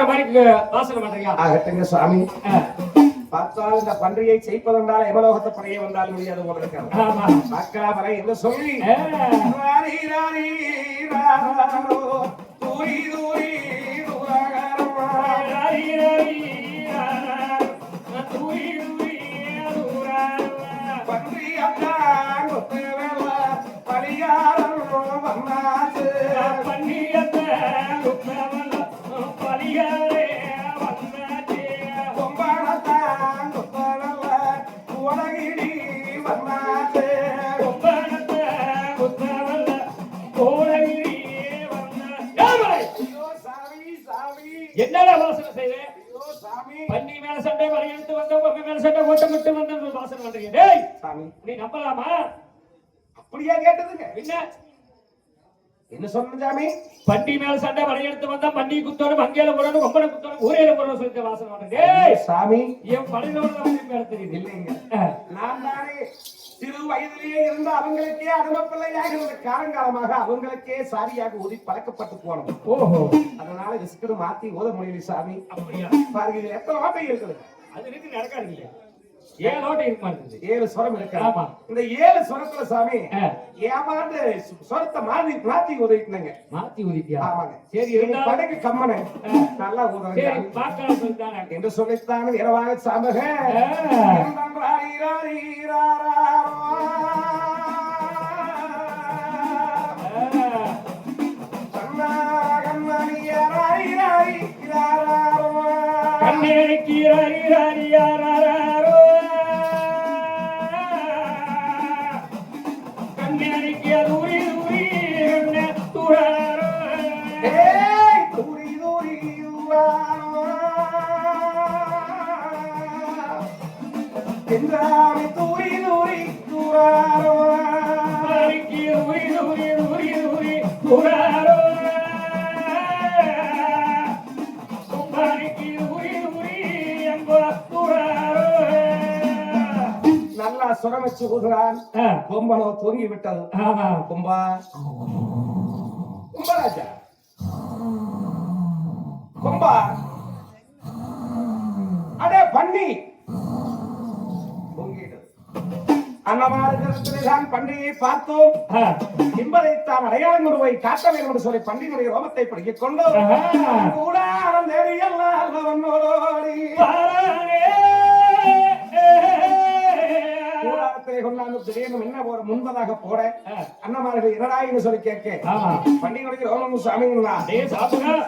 போற மாதிரி வாசல் பண்றீங்க ஆகட்டுங்க சுவாமி. பார்த்தால் இந்த பன்றியை செய்ப்பதென்றால் எமலோகத்தை படைய வந்தால் முடியாது போல ஆமா. பார்க்கலாமலை என்று சொல்லி. தூரி தூரி. என்னடா வாசனை சாமி. பன்னி மேல சண்டை வரையெடுத்து வந்த உங்க மேல சண்டை ஓட்டமிட்டு வந்து வாசனை பண்றீங்க. டேய் சாமி, நீ நம்பலாமா? அப்படியா கேட்டதுங்க. என்ன என்ன சொன்ன சாமி? பண்டி மேல சண்டை வரையெடுத்து வந்தா பண்டி குத்தோடு மங்கையில போடணும் கொம்பனை குத்தோடு ஊரையில போடணும் சொல்லிட்டு வாசனை டேய்! சாமி. என் வந்து மேல தெரியுது. இல்லைங்க. நான் தானே சிறு வயதிலேயே இருந்த அவங்களுக்கே அனுமப்பிள்ளையாக இருந்த காலங்காலமாக அவங்களுக்கே சாரியாக ஊதி பழக்கப்பட்டு போனோம். ஓஹோ. அதனால ரிஸ்க்கு மாத்தி ஓத முடியல சாமி. அப்படியா? பாருங்க எத்தனை வார்த்தை இருக்குது? அது இருக்கு நடக்காது இல்லையா? ஏன் ஓட்ட இருக்க மாட்டேங்குது ஏழு ஸ்வரம் இருக்கு. ஆமா. இந்த ஏழு ஸ்வரத்துல சாமி ஏமாந்து ஸ்வரத்தை மாத்தி மாத்தி உதவிட்டுங்க மாத்தி உதித்தியா ஆமாங்க. சரி இருந்தாலும் படைக்கு கம்மனை. நல்லா சாமி. பார்க்கலாம் சொல்லிட்டானே என்று சொல்லித்தான் இரவாக சாமக ஆ. ஆ, தூரி தூரி தூராரோ. கண்ணேக்கு உரி உரி எங்க துறாரோ நல்லா சுரமிச்சு ஆ, கொம்பனோ தூங்கி விட்டது. கும்பா கும்பராஜா கும்பா அடே பண்ணி தூங்கிட்டது அன்னமாரத்திலே தான் பன்றியை பார்த்தோம். ஆ, என்பதைத்தான் அடையாளம் ஒருவை காட்ட வேண்டும் என்று சொல்லி பன்றியினுடைய ரோமத்தை படிக்கிக் கொண்டு ஆஹா. கூட எல்லாம் கூடாரத்திலே கொண்டாந்து திடீர்னு என்ன போற முன்பதாக போட அண்ணமார்கள் இரடாயின்னு சொல்லி கேட்க பண்டிகையுடைய ரோமம் சாமிங்களா?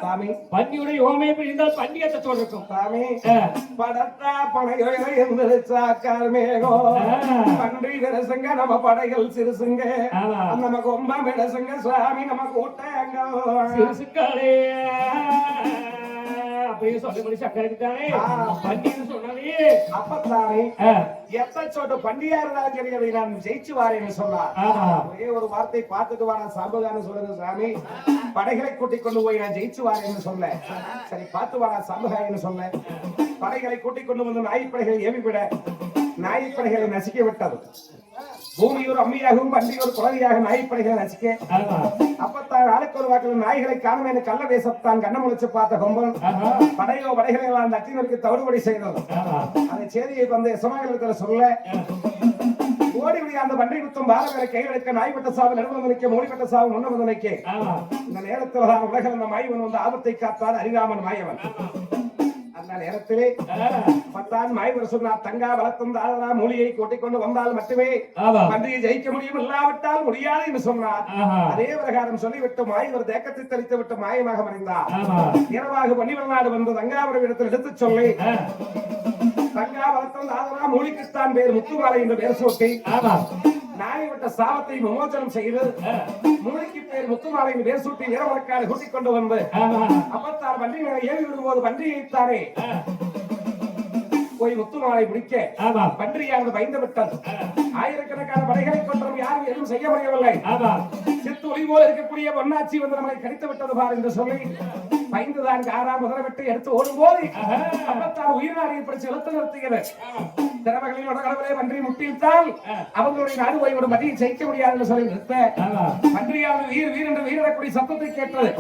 சாமி. பன்னியுடைய ஓமையப்படி இருந்தால் பன்னியத்தை சொல்லிருக்கும் சாமி. ஆ, படத்தா பனையோ எந்திரிச்சாக்கால் மேகோ. பன்றி விரசுங்க நம்ம படைகள் சிறுசுங்க. நம்ம கொம்ப விரசுங்க சுவாமி நம்ம கூட்டாங்க. சிறுசுக்காளே. அப்படியே சொல்லி சக்கரைக்கு தானே? ஆ. பன்னின்னு சொன்னாலே. அப்பத்தானே எத்த சோட்டு பண்டியா இருந்தாலும் சரி அதை நான் ஜெயிச்சு வாரேன்னு சொன்னார் ஒரே ஒரு வார்த்தை பார்த்துட்டு வா நான் சாம்புகான்னு சொல்லுங்க சாமி. படைகளை கூட்டிக் கொண்டு போய் நான் ஜெயிச்சு வாரேன்னு சொல்ல சரி பார்த்து வா நான் சாம்புகாயின்னு சொல்ல படைகளை கூட்டிக் கொண்டு வந்து நாய்ப்படைகள் ஏவி விட நாய்ப்படைகளை நசுக்கி விட்டது. பூமி ஒரு அம்மியாகவும் ஒரு குழந்தையாக நாய்ப்படைகளை நசுக்க ஆமா அப்பத்தான் ஆளுக்கு ஒரு வாக்கில் நாய்களை காணும் என கள்ள வேசத்தான் கண்ண முழிச்சு பார்த்த கொம்பன். படையோ படைகளை எல்லாம் தட்டினருக்கு தவறுபடி செய்தது ஆமா அந்த செய்தியை வந்து சமயத்தில் சொல்ல ஓடி விடிய அந்த பன்றி குத்தும் பாலகரை கையில் எடுக்க நாய்பட்ட சாவு நடுவம் நிற்க மூடிப்பட்ட சாவு முன்ன வந்து ஆமா இந்த நேரத்தில் தான் உலகில் அந்த மாயவன் வந்து ஆபத்தை காத்தார் அரிராமன் மாயவன். அந்த நேரத்திலே பத்தான் மாயவர் சொன்னார் தங்கா வளர்த்தும் தாரதா மூலியை கூட்டிக் கொண்டு வந்தால் மட்டுமே ஆமா பன்றியை ஜெயிக்க முடியும் இல்லாவிட்டால் முடியாது என்று சொன்னார். அதே பிரகாரம் சொல்லிவிட்டு மாயவர் தேக்கத்தை தெளித்து விட்டு மாயமாக மறைந்தார். இரவாக நாடு வந்து தங்காவரம் இடத்தில் எடுத்துச் சொல்லி தங்கா வளர்த்தும் தாரதா மூலிக்குத்தான் பேர் முத்துமாலை என்று பேர் சூட்டி நாயை விட்ட சாபத்தை விமோசனம் செய்து மூளைக்கு பேர் முத்துமாலை என்று பேர் சூட்டி வீரவழக்காடு கூட்டிக் கொண்டு வந்து அப்பத்தார் வண்டிகளை ஏறி விடும்போது வண்டியைத்தானே ஆ, போய் முத்துமாலை முடிக்க ஆமா பன்றியானது பயந்து விட்டது ஆயிரக்கணக்கான படைகளை கொண்டோம் யாரும் எதுவும் செய்ய முடியவில்லை. சித்து ஒளி போல இருக்கக்கூடிய பொன்னாச்சி வந்து நம்மளை கடித்து விட்டது பார் என்று சொல்லி பயந்துதான் காரா முதல விட்டு எடுத்து ஓடும் போது அப்பத்தான் உயிர்நாடி இப்படி செலுத்த நிறுத்துகிறது திறமைகளில் கடவுளை பன்றி முட்டிவிட்டால் அவங்களுடைய நாடு ஓய்வோட மதியை ஜெயிக்க முடியாதுன்னு சொல்லி நிறுத்த. பன்றியாவது வீர் வீர் என்று வீரக்கூடிய சத்தத்தை கேட்டது.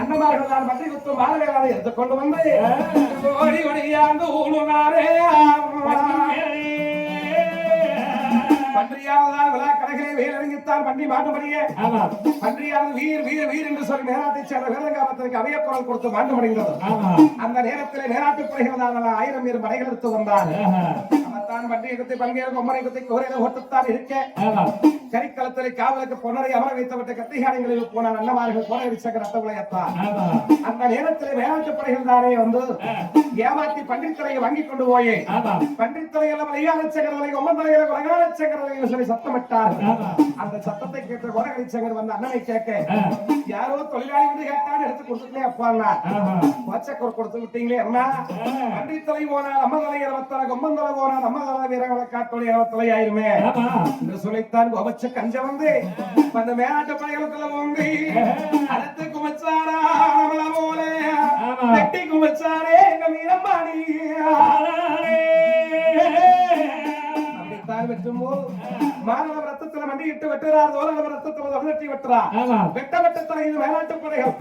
அண்ணமார்கள் தான் பன்றி குத்து மாலைகளை எடுத்துக்கொண்டு வந்து ஓடி ஓடியாந்து ஊழுனாரே பன்றியாவதால் விழா கடைகளை வேலறிஞத்தான் பன்றி மாட்டுபடியே ஆமா. பன்றியாவது வீர் வீர் வீர் என்று சொல்லி நேராத்தை சேர்ந்த வீரங்காமத்திற்கு அவைய குரல் கொடுத்து மாண்டுமடைந்தது ஆமா. அந்த நேரத்தில் நேராட்டு படைகள் ஆயிரம் பேர் படைகள் எடுத்து வந்தார் அவத்தான் பன்றி கொம்மனை கோரையில ஓட்டுத்தான் இருக்க. காவலுக்கு பொன்னரை அமர வைத்துவிட்ட கத்திகாரங்களில் போன அன்னமார்கள் போன அடிச்சக்க ரத்தகுலையத்தான். ஆமா. அந்த நேரத்தில் வேளாட்டு படைகள் தானே வந்து ஏமாத்தி பண்டித்தலையை வாங்கி கொண்டு போய். சொல்லி சத்தமிட்டார். அந்த சத்தத்தை கேட்ட கோரகரி சங்கர் வந்து அண்ணனை கேட்க. யாரோ தொழிலாளி வந்து கேட்டான்னு எடுத்து கொடுத்துட்டே ஆமா. வச்சக்கோர் கொடுத்து விட்டீங்களே அம்மா பண்டித்தலை போனால் போனால் அம்மதலை வீரங்களை காட்டோடி இருபத்தலை ஆயிருமே ஆமா. என்று சொல்லித்தான் கோபச்ச கஞ்ச வந்து அந்த மேலாட்டு படைகளுக்குள்ள போங்கி அடுத்து குமச்சாரா போல. குமச்சாரே எங்க அப்படித்தான் வெட்டுமோ மாணவ ரத்தத்துல மண்டியிட்டு வெட்டுறார் தோழக ரத்தத்துல வெட்டுறா வெட்ட வெட்ட தலையில் மேலாட்டு படைகள்.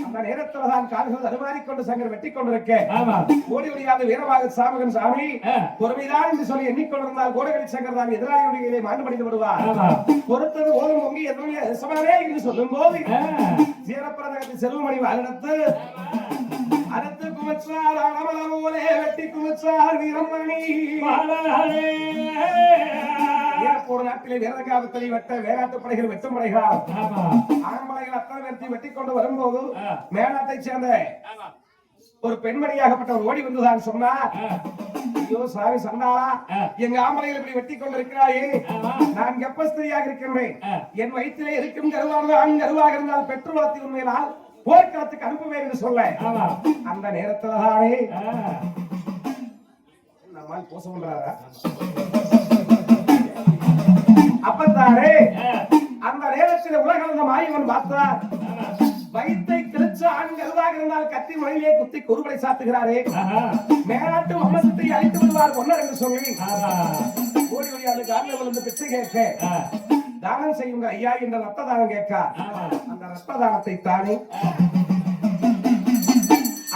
அந்த நேரத்துல தான் கால்கள் அருமாறிக் கொண்டு சங்கர் வெட்டி கொண்டிருக்கேன். ஆமா. ஓடி ஒடியாத வீரமாக சாமகன் சாமி. பொறுமைதான் என்று சொல்லி எண்ணிக்கொண்டிருந்தால் கோடகரி சங்கர் தான் எதிராளியுடைய இதை மாண்டு படித்து விடுவார். பொறுத்தது ஓதும் பொங்கி எசமானே என்று சொல்லும் போது ஆ. சீரப்பிரதகத்தை செல்வமணி வாகனத்து அடுத்து குமச்சார் அனமலமோலே வெட்டி குமச்சார் வீரமணி. ஈரப்போர் நாட்டிலே வீரகாவத்தலை வெட்ட வேளாட்டு படைகள் வெட்டும் படைகள் ஆண்மலைகள் அத்தனை வெட்டி கொண்டு வரும்போது. மேலாட்டை சேர்ந்த ஒரு பெண்மணியாகப்பட்டவர் ஓடி வந்துதான் சொன்னார் ஆ. ஐயோ சாமி சண்டாளா. எங்க ஆம்பளைகள் இப்படி வெட்டி கொண்டிருக்கிறாயே நான் கர்ப்பஸ்திரியாக இருக்கின்றேன். என் வயிற்றிலே இருக்கும் கருவாக கருவாக இருந்தால் வளர்த்தி உண்மையினால் போர்க்களத்துக்கு அனுப்புவேன் என்று சொல்ல அந்த நேரத்துல தானே. நம்மால் பண்றாரா? அப்பத்தானே ஆ. அந்த நேரத்தில் உலகளந்த மாயவன் பார்த்தார். வயிற்றை கிழிச்சு ஆண் இருந்தால் கத்தி முறையிலே குத்தி குறுபடை சாத்துகிறாரே. மேலாட்டு வம்சத்தை அழித்து விடுவார் பொன்னர் என்று சொல்லி ஓடி ஓடியாண்டு காலில் விழுந்து பிச்சை கேட்க. தானம் செய்யுங்க ஐயா என்ற ரத்த தானம் கேட்க ஆமா அந்த ரத்த தானத்தை தானே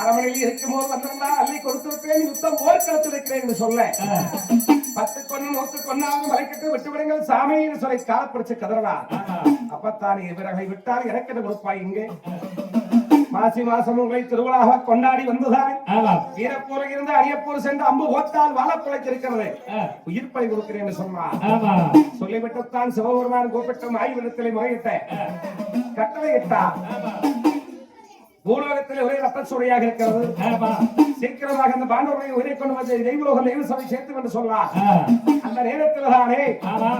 அரமனையில் இருக்கும்போது வந்திருந்தா அள்ளி கொடுத்து விட்டேன். யுத்தம் போர்க்களத்தில் இருக்கிறேன் என்று சொல்ல. பத்து கொண்டு நூத்து கொண்டாலும் மலைக்கட்டு விட்டு விடுங்கள் சாமி என்று சொல்லி காலப்பிடிச்சு கதறலாம். அப்பத்தான் இவர்களை விட்டால் எனக்கு கொடுப்பாய் இங்கே? மாசி மாசம் உங்களை திருவிழாக கொண்டாடி வந்ததாய் வீரப்பூர் இருந்து அரியப்பூர் சென்று அம்பு போட்டால் வாழ பிழைத்திருக்கிறது. ஆ. உயிர் பழி கொடுக்கிறேன் என்று சொன்னார் சொல்லிவிட்டுத்தான் சிவபெருமான் கூப்பிட்டு ஆய்விடத்திலே முறையிட்ட கட்டளை இட்டார் பூலோகத்தில் ஒரே ரத்த சுரையாக இருக்கிறது. சீக்கிரமாக அந்த பாண்டவர்களை உயிரை கொண்டு வந்து தெய்வலோக தெய்வ சபை சேர்த்து என்று ஆ. அந்த நேரத்தில் தானே ஆமா.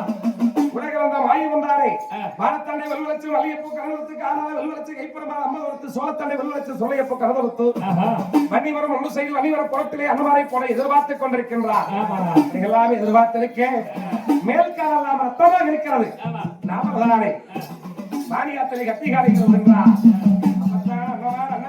உலகளந்த வாயு வந்தாரே. ஆ. வானத்தாண்டை வெல்வலச்சு வலியப்பு கனவரத்து காணாத வெல்வலச்சு கைப்புறமா அம்மவரத்து சோழத்தாண்டை வெல்வலச்சு சுளையப்பு கனவரத்து ஆஹா. வன்னிவரம் ஒன்று செய்து வன்னிவரம் புறத்திலே அன்னமாரை போல எதிர்பார்த்துக் கொண்டிருக்கின்றார். எல்லாமே எதிர்பார்த்திருக்கேன். மேல் காலம் ரத்தமாக இருக்கிறது. நாம தானே இருக்கின்றார் அப்பத்தான்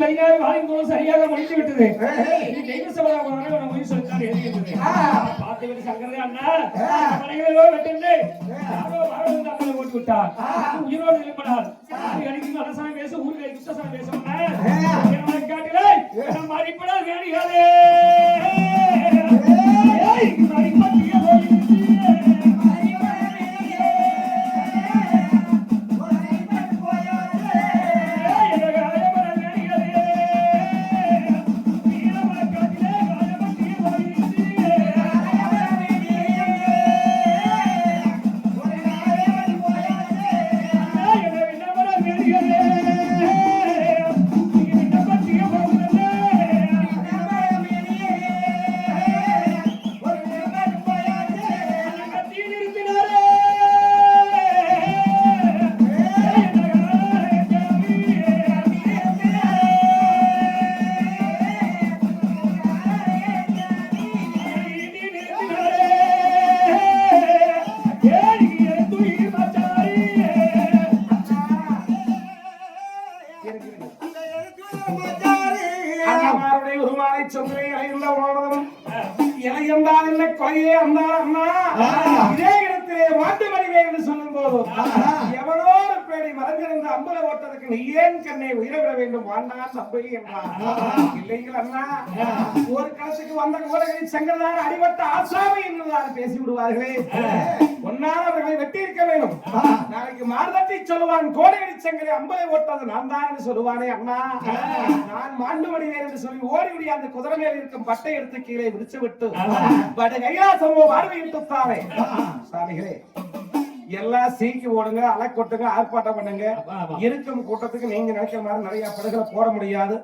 பதினாறு வாலிபம் சரியாக முடிந்து விட்டது. தெய்வ சொல்லித்தான் எழுதியிருந்தது. பார்த்து விட்டு சங்கரதே அண்ணா. மனைகளோ வெட்டுண்டு யாரோ வாழ்ந்து அம்மனை போட்டு விட்டார் உயிரோடு இருப்படார் அடிக்கும் அரசாங்கம் பேச ஊருக்கு குத்தசாமி பேச காட்டிலே? நம்ம அடிப்படா வேணிகளே இல்லைங்கள் அண்ணா ஒரு களத்துக்கு வந்த கோடகை சங்கரதார் அடிபட்ட ஆசாமி என்றுதான் பேசி விடுவார்களே ஒன்னால் அவர்களை வெட்டி இருக்க வேண்டும். நாளைக்கு மார்தட்டி சொல்லுவான் கோடகடி சங்கரை அம்பலை ஓட்டது நான் தான் என்று சொல்லுவானே அண்ணா. நான் மாண்டு மணிவேன் என்று சொல்லி ஓடி ஓடி அந்த குதிரை மேல் இருக்கும் பட்டை எடுத்து கீழே விரிச்சு விட்டு படு கைலாசமோ பார்வையிட்டு தானே சாமிகளே எல்லாம் சீக்கி ஓடுங்க அலை கொட்டுங்க ஆர்ப்பாட்டம் பண்ணுங்க. இருக்கும் கூட்டத்துக்கு நீங்க நினைக்கிற மாதிரி நிறைய படகுகளை போட முடியாது.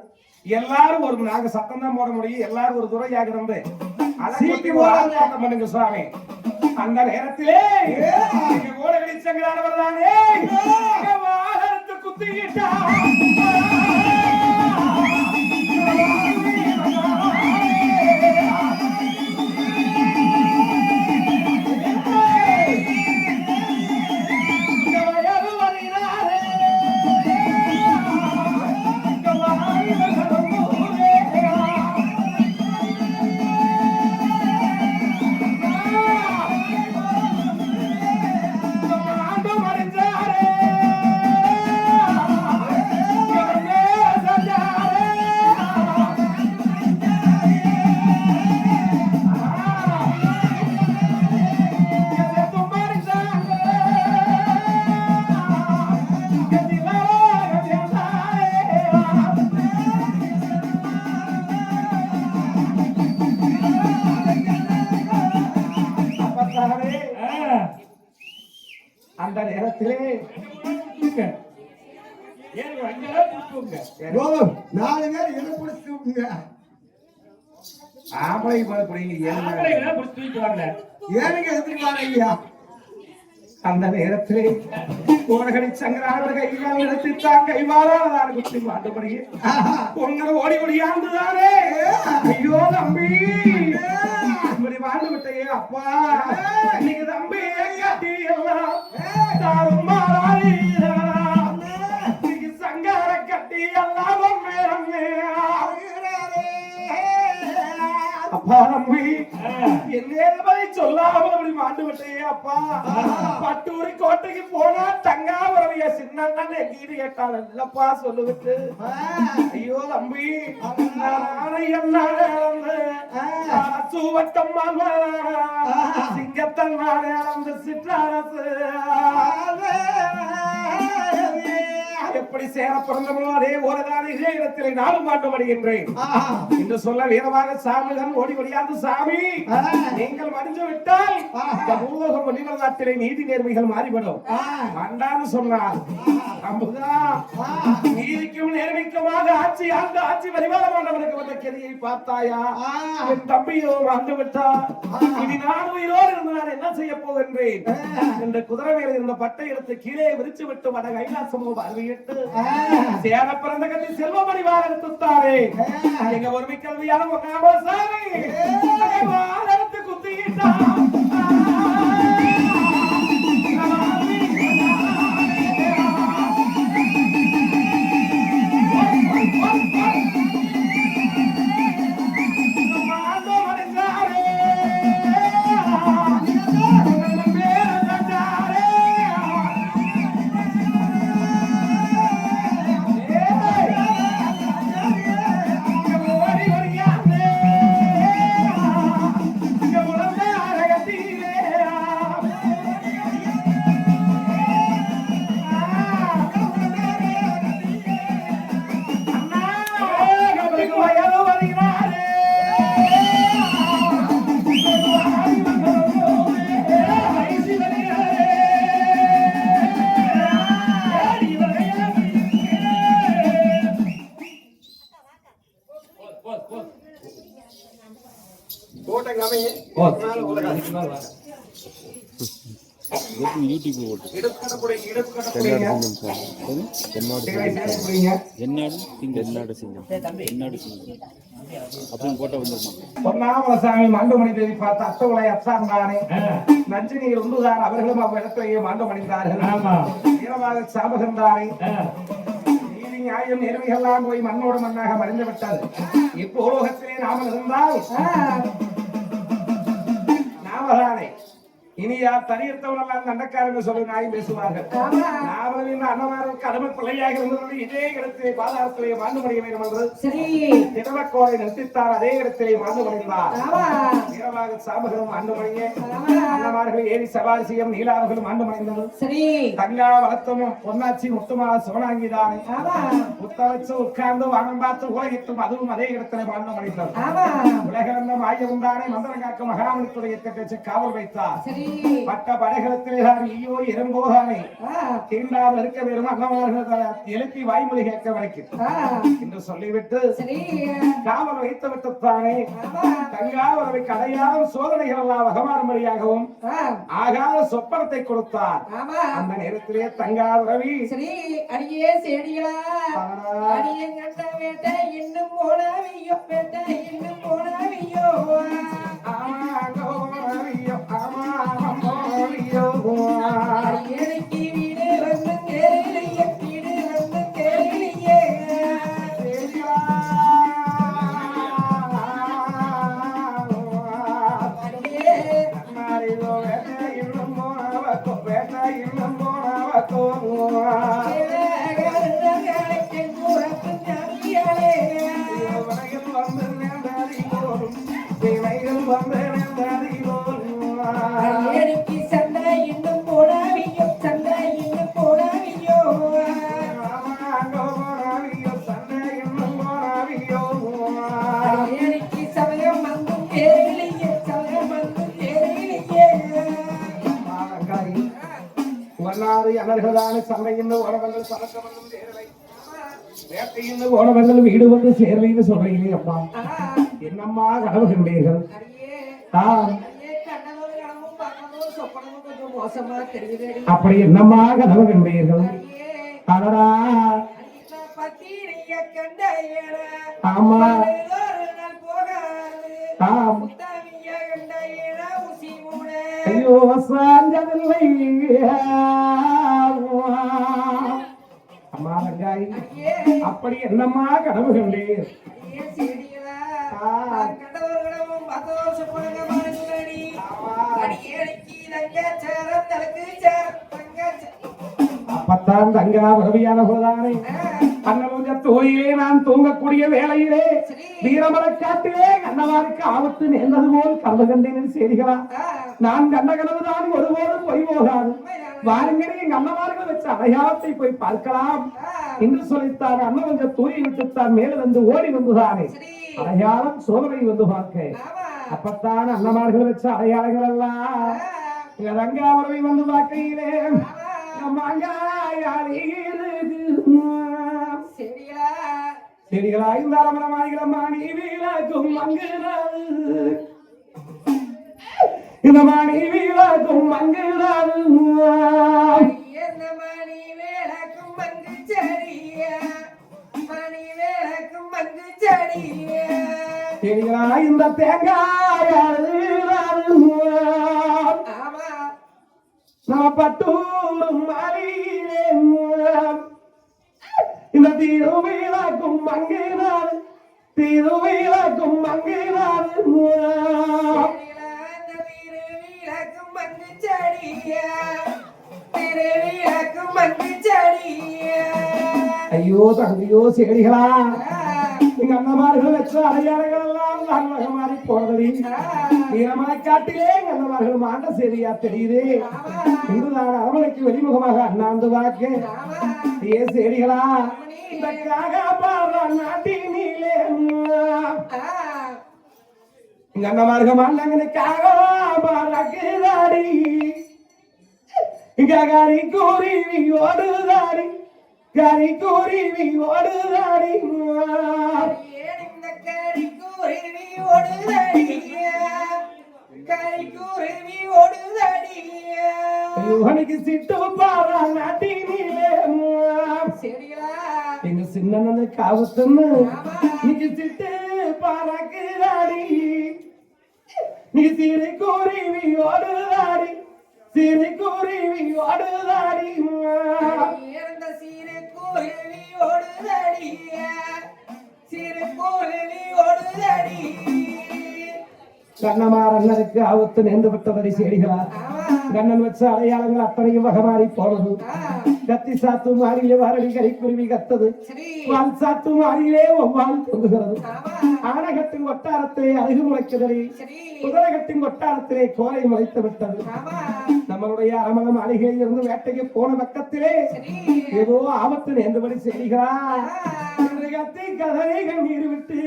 எல்லாரும் ஒரு நாங்க சத்தம் தான் போட முடியும். எல்லாரும் ஒரு துறையாக இருந்து சீக்கி ஆர்ப்பாட்டம் பண்ணுங்க சுவாமி. அந்த நேரத்திலே எங்க ஓடகடி சங்கரானவர் தானே குத்திக்கிட்டா. நேரத்திலே கோடகடி சங்கரானவர் கைகால் நிறுத்தித்தான் கைவாரானதான குத்தி மாட்டுபடி உங்களை ஓடி ஓடியாண்டுதானே ஐயோ தம்பி. இப்படி வாழ்ந்து விட்டையே அப்பா. இன்னைக்கு தம்பி கட்டி எல்லாம். தாரும். இன்னைக்கு சங்கார கட்டி எல்லாம். அப்பா தம்பி. என் விட்டையே அப்பா. பட்டூரி கோட்டைக்கு போனா தங்காபுரவிய சின்ன எங்கீடு கேட்டாள் இல்லப்பா சொல்லுவிட்டு. ஐயோ தம்பி சூவட்டம் சிங்கத்தன் சிற்றரசு. எப்படி சேர பிறந்தவனோ அதே இதே இடத்திலே நானும் மாண்டு வருகின்றேன் என்று சொல்ல வீரமாக சாமிதான் ஓடி ஓடியாந்து சாமி. நீங்கள் மடிஞ்சு விட்டால் பூலோகம் மனித நாட்டிலே நீதி நேர்மைகள் மாறிவிடும். வேண்டான்னு சொன்னார் நீதிக்கும் நேர்மைக்குமாக ஆட்சி ஆண்டு ஆட்சி பரிமாறமானவனுக்கு வந்த கெதியை பார்த்தாயா? என் தம்பியோ வந்து விட்டா? இனி நான் உயிரோடு இருந்து நான் என்ன செய்ய போகின்றேன்? என்ற குதிரை இருந்த பட்டை எடுத்து கீழே விரிச்சு விட்டு வட கைலாசமோ பார்வையிட்டு கட்டி செல்வமணி வாழத்துத்தாரே எங்க ஒருமை வாழத்து குத்திக்கிட்டான். தென்னாடு திரை சேரக்கூடிய என்னாடு சிங்கம் என்னாடு சிங்கம். என்னாடு சிங்கம். அப்படின்னு போட்டோ வந்துருமா? பொன்னாமலசாமி மாண்டுமணி தேவி பார்த்த அத்தவளை அச்சார்ந்தானே நஞ்சினியில் உண்டுதான் அவர்களும் அவ்விடத்திலேயே மாண்டுமணிந்தார்கள். ஆமா. வீரமாக சாபகந்தானே. நீதி நியாயம் நேர்மைகள்லாம் போய் மண்ணோடு மண்ணாக மறைந்து விட்டது. இப்போ உலோகத்திலே நாம இருந்தால் நாமதானே இனி யார் தனியத்தவனெல்லாம் தண்டக்காரங்க சொல்லி நாயும் பேசுவார்கள். நாமளும் இந்த அன்னமாருக்கு அருமை பிள்ளையாக இருந்தது இதே இடத்திலே பாதாரத்திலே மாண்டு மடிய வேண்டும் என்று சரி. திடவக்கோரை நிறுத்தித்தார். அதே இடத்திலே மாண்டு மடிந்தார் ஆமா. வீரமாக சாபகரும் ஆண்டு ஆமா. அன்னமார்கள் ஏரி சவாரி செய்யும் நீலாவர்களும் ஆண்டு மணிந்தது சரி. தங்கா வளர்த்தமும் பொன்னாச்சி முத்துமா சிவனாங்கிதானே. ஆமா. முத்த வச்சு உட்கார்ந்து வானம் பார்த்து உலகிட்டும் அதுவும் அதே இடத்திலே மாண்டு மணிந்தது ஆமா. உலகிழந்த மாயம் உண்டானே மந்திரம் காக்க மகாமணித்துடைய வச்சு காவல் வைத்தார். சரி. மற்ற படைகளத்திலே தான் ஐயோ எறும்போதானே தீண்டாமல் இருக்க வெறும் அன்னமார்கள் எழுப்பி வாய்மொழி கேட்க வரைக்கும். என்று சொல்லிவிட்டு காவல் வைத்து விட்டுத்தானே ஆமா. தங்காவரவை கடையாலும் சோதனைகள் எல்லாம் வகமாறும்படியாகவும் ஆ. ஆகாத சொப்பனத்தை கொடுத்தார். ஆமா. அந்த நேரத்திலே தங்காவரவி சரி அடியே செடிகளா. அடியே கண்ட வேட்டை இன்னும் போனாவியோ வேட்டை இன்னும் போனாவியோ. அடியேனைக்கு சொல்றீங்க அப்பா ஆ என்னம்மா கனவுகின்றீர்கள் அடியே ஆ, அடியே கண்ணனோட கனவும் பக்கமும் சொப்பனமும் கொஞ்சம் மோசமா தெரியுதடி அப்படி என்னம்மா கனவுகின்றீர்கள் கண்டீர்கள்? அடடா. ஆமா. ஐயோ சாஞ்சதில்லை அம்மா அடியே அப்படி என்னம்மா கனவு சேரம் அப்பத்தான் தங்கா உறவியான போதானே அண்ணனுங்க தோயிலே நான் தூங்கக்கூடிய வேளையிலே வீரமர காட்டிலே கண்ணவாருக்கு ஆபத்து நேர்ந்தது போல் கனவு கண்டேன் செய்திகளா நான் கண்ட கனவு தான் ஒருபோதும் பொய் போகாது. வாருங்களே எங்க அண்ணமார்கள் வச்ச அடையாளத்தை போய் பார்க்கலாம். என்று சொல்லித்தான் அண்ணன் கொஞ்சம் தூரி விட்டுத்தான் மேல வந்து ஓடி வந்துதானே. அடையாளம் சோதனை வந்து பார்க்க. அப்பத்தான் அண்ணமார்கள் வச்ச அடையாளங்கள் எல்லாம் ரங்காவரவை வந்து பார்க்கையிலே செடிகளா செடிகளாய் மரமரமாய்களம்மா நீ வீழாக்கும் மங்குறாது இந்த மணி வீழாக்கும் மங்குறாது என்ன மணி வேலைக்கும் மங்கு செடிய. மணி வேலைக்கும் மங்கு செடிய. இந்த தேங்காய் பட்டூரும் மாறியிலே இந்த திருவிழாக்கும் மங்குறாது திருவிழாக்கும் மங்குறாது செடிகளா ஐயோ தங்கையோ செடிகளா. எங்க அண்ணமார்கள் வச்ச அடையாளங்கள் எல்லாம் நல்ல மாறி போனது வீரமலை காட்டிலே எங்க அண்ணமார்கள் மாண்ட செய்தியா தெரியுது. இன்றுதான் அரமனைக்கு வெளிமுகமாக அண்ணாந்து வாக்கு. ஏ செடிகளா இந்த காகாபாரா நாட்டினிலே గంగ మార్గమాలంగనికాగో మరకిదారి గరి కూరివి ఓడుదారి గరి కూరివి ఓడుదారి గరి కూరివి ఓడుదారి గరి కూరివి ఓడుదారి யோகனுக்கு சிட்டு பாரா நாட்டினிலே சரியா எங்க சின்னன்னு காவத்துன்னு இன்னைக்கு சிட்டு பறக்குதாடி நீ சிறு குருவி ஓடுதாடி சிறு குருவி ஓடுதாடி இருந்த சிறு குருவி ஓடுதடி சிறு குருவி ஓடுதடி கண்ணமாறன்னருக்கு ஆபத்து நேர்ந்து விட்டபடி செடிகளா ஆமா கண்ணன் வச்ச அடையாளங்கள் அத்தனையும் வகமாறி போனது. கத்தி சாத்து மாறியிலே வாரடி கறிக்குருவி கத்தது. வால் சாத்து மாறியிலே ஒவ்வால் தொங்குகிறது. ஆனகத்தின் வட்டாரத்திலே அருகு முளைக்குதடி சரி. குதிரகத்தின் வட்டாரத்திலே கோலை முளைத்து விட்டது. நம்மளுடைய அரமண மாளிகையில் இருந்து வேட்டைக்கு போன பக்கத்திலே ஏதோ ஆபத்து நேர்ந்தபடி செய்கிறா ஆ, கத்தி கதனை கண்ணீர் விட்டு.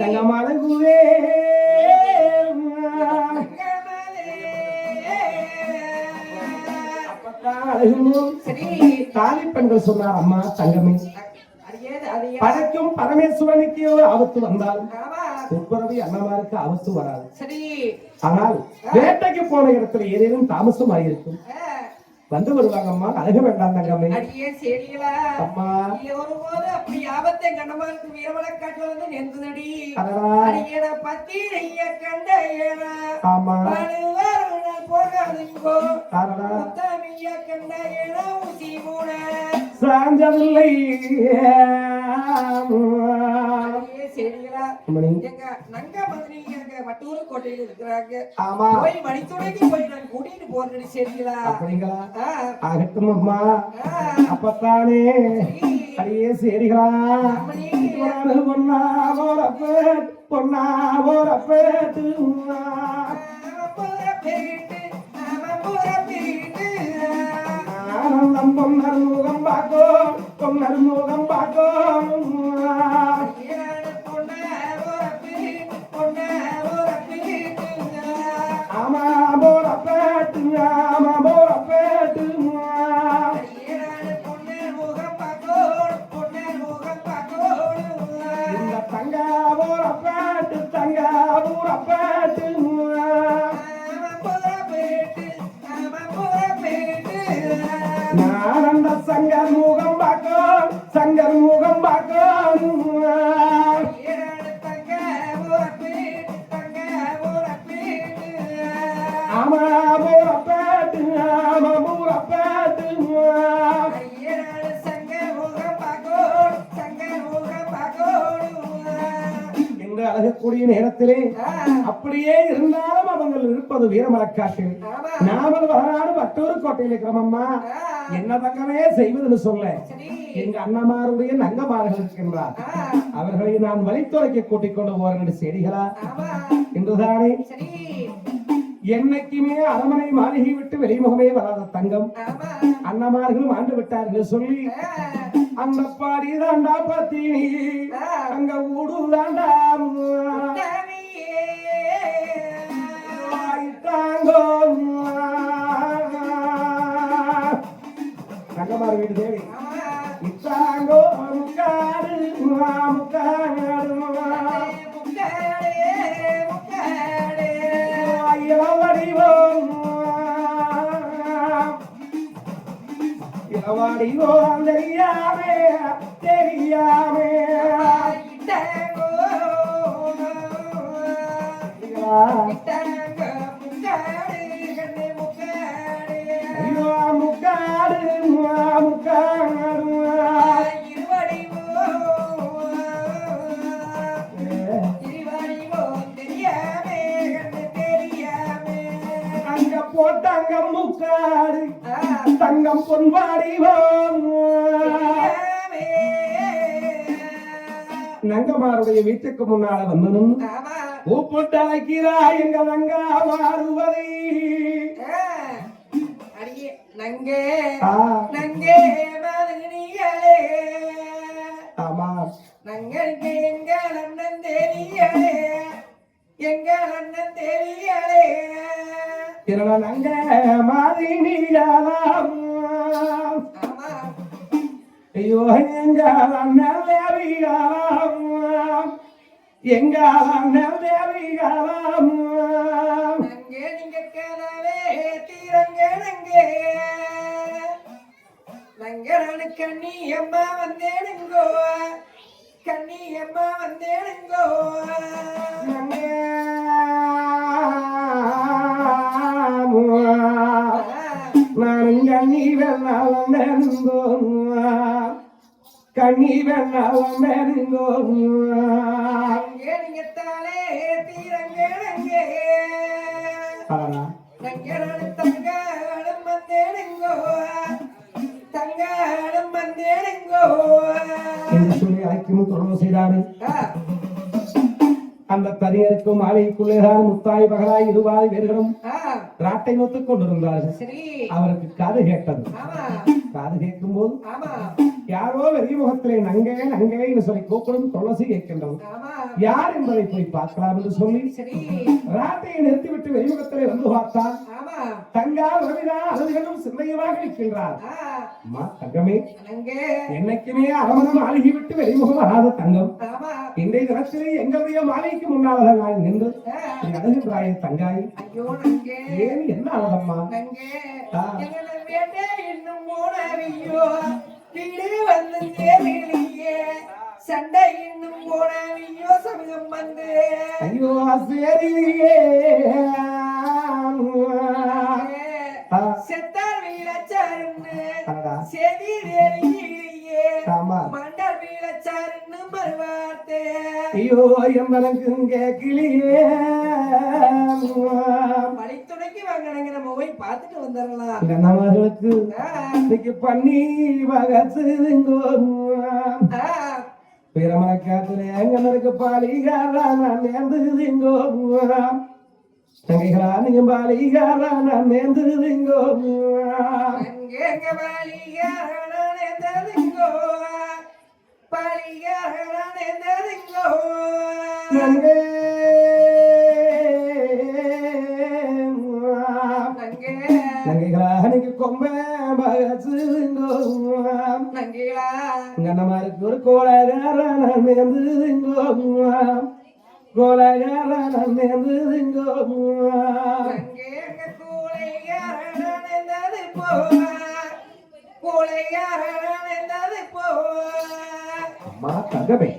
தங்கமழகுவே அப்பத்தான் அழகும் சரி தாலி பெண்கள் சொன்னார் அம்மா தங்கமே. படைக்கும் பரமேஸ்வரனுக்கு ஆபத்து வந்தால் துப்புரவி அண்ணமாருக்கு ஆபத்து வராது. ஆனால் வேட்டைக்கு போன இடத்துல ஏதேனும் தாமசம் ஆகியிருக்கும் வந்து வருவாங்கம்மா அழக வேண்டாம் தங்கமே. அடியே செடிகளா. அம்மா. ஒருபோது அப்படி ஆபத்தை கண்ணமாருக்கு வீரமலக்காட்டுல வந்து அடடா. அடியேன பத்தி நெய்ய கண்ட ஏனா ஆமா போகாதுங்கோ முத்தமிய கண்ட ஏனா ஊசி மூட. எங்க நங்க வட்டூர் கோட்டையில் இருக்கிறாங்க. ஆமா. போய் மணித்துணைக்கு போய் நான் கூட்டிட்டு போறேன் செடிகளா அப்படிங்களா? ஆகட்டும் அம்மா. அப்பத்தானே. அடியே சரிகளா. பொன்னா போறப்பேட் பொன்னா போறப்பேட்டு நாம பொன்னர் முகம் பார்க்கோ பொன்னர் முகம் பார்க்கோ சங்கர் முகம் பார்க்கோ சங்கர் முகம் பார்க்கோ ஈரான தங்க போற பேட்டு, தங்க போற பேட்டு. ஆமா போறப்பேட்டு ஆமா. என்று அழகக்கூடிய நேரத்திலே அப்படியே இருந்தாலும் வீரமரக்காட்டில் ஆமா. நாமல் வரலாறு வட்டூர் கோட்டையில் இருக்கிறோமம்மா என்ன தங்கமே செய்வதுன்னு சொல்ல. எங்க அண்ணமாருடைய நங்கமார்கள் இருக்கின்றார் அவர்களை நான் வழித்துறைக்கு கூட்டிக் கொண்டு போறேன் செடிகளா. என்றுதானே. என்னைக்குமே அரமனை மாளிகை விட்டு வெளிமுகமே வராத தங்கம். அண்ணமார்களும் ஆண்டு விட்டார்கள் சொல்லி அந்த பாடி தாண்டா பத்தி ஆ. அங்க ஊடு தாண்டா தங்கமார் வீடு தேடி ஆமா. இத்தாங்கோ முக்காடு முக்காடு முக்காடே, முக்காடே. தெரியாமே தெரியாமே போட்டாங்க முக்காடு தங்கம் தெரியாமே நங்கமாருடைய வீட்டுக்கு முன்னால வந்தனும். அழைக்கிறா எங்க நங்கா மாறுவதை நங்கே நங்கே மதுனிகளே ஆமா. நங்களுக்கு எங்கள் அண்ணன் தெரியலே எங்கள் அண்ணன் தெரியலே. மாறி நீராலாம் ஆமா ஐயோ எங்கள் அண்ணன் தேவிகாலாம் எங்கள் அண்ணன் தேவிகாலாம் நங்கே நீங்க கனவே தீரங்க நங்கே. நங்கரனு கண்ணி அம்மா வந்தேனுங்கோ. கண்ணியம்மா வந்தேனுங்கோ. வெண்ணாலம் வேணுங்கோ கண்ணி வெண்ணாலம் வேணுங்கோ ஏனிங்கத்தாலே தீரங்கேனங்கே தங்கேனு தங்காடும் வந்தேனுங்கோ தங்காடும் வந்தேனுங்கோ என்று சொல்லி அழைக்கும் தொடர்பு செய்தாரு அந்த தனியருக்கும் மாலைக்குள்ளேதான் முத்தாய் பகலாய் இருவாய் வேர்களும் ராட்டை நோத்துக் கொண்டிருந்தார்கள் அவருக்கு காது கேட்டது. காது கேட்கும் போது யாரோ வெறிய முகத்திலே நங்கே நங்கே என்று சொல்லி கூப்பிடும் துளசி கேட்கின்றது. யார் என்பதை போய் பார்க்கலாம் என்று சொல்லி ராட்டையை நிறுத்திவிட்டு வெளிமுகத்திலே வந்து பார்த்தால் தங்கா ரவிதா அழகுகளும் சிந்தையுமாக நிற்கின்றார். அம்மா தங்கமே என்னைக்குமே அரமணம் அழுகி விட்டு வெளிமுகம் வராத தங்கம் இன்றைய தினத்திலே எங்களுடைய மாலைக்கு முன்னால நான் நின்று அழகின்றாயே தங்காய். ஐயோ நங்கே. ஏன் என்ன அழகம்மா? இன்னும் போனவியோ? வீடு வந்து தேவையிலேயே சண்டை இன்னும் போனவியோ? சமயம் வந்து ஐயோ சரியே. செத்தார் வீரச்சாருன்னு. செதி தேவியே வீரச்சாருன்னு மறுவார்த்தை ஐயோ எம்பனுக்கு கேட்கலையே மலைத்துணைக்கு வாங்கினங்க நம்ம போய் பார்த்துட்டு வந்துடலாம். கண்ணமர்களுக்கு ஆ, இன்னைக்கு பண்ணி வகசுங்கோ பிரமணக்காத்துல எங்களுக்கு பாலிகாரா நான் நேர்ந்துதுங்கோ. தங்கைகளா நீங்க பாலிகாரா நான் நேர்ந்துதுங்கோ. அங்கேங்க பாலிகாரனான எந்ததுங்கோ பாலிகாரனான எந்ததுங்கோ நங்கே நங்கே நங்கைகளா நீங்க கொம்ப பகசுங்கோ நங்கேலா கண்ணமாருக்கு ஒரு கோலகாரா நான் நேர்ந்துதுங்கோ கோலகாரா நான் நேர்ந்துதுங்கோ நங்கேங்க கூலையாரனான எந்தது போ கூலையாரனான எந்தது போ அம்மா தங்கமே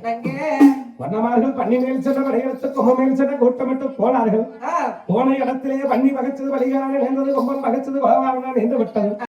வண்ணமார்கள் பண்ணி மேல் சென்ற வடையெடுத்து கொம்ப மேல் சென்ற கூட்டமிட்டு போனார்கள். போன இடத்திலே பண்ணி பகைச்சது வழிகாரன் என்றது கொம்பன் பகைச்சது பகவான் என்று விட்டது.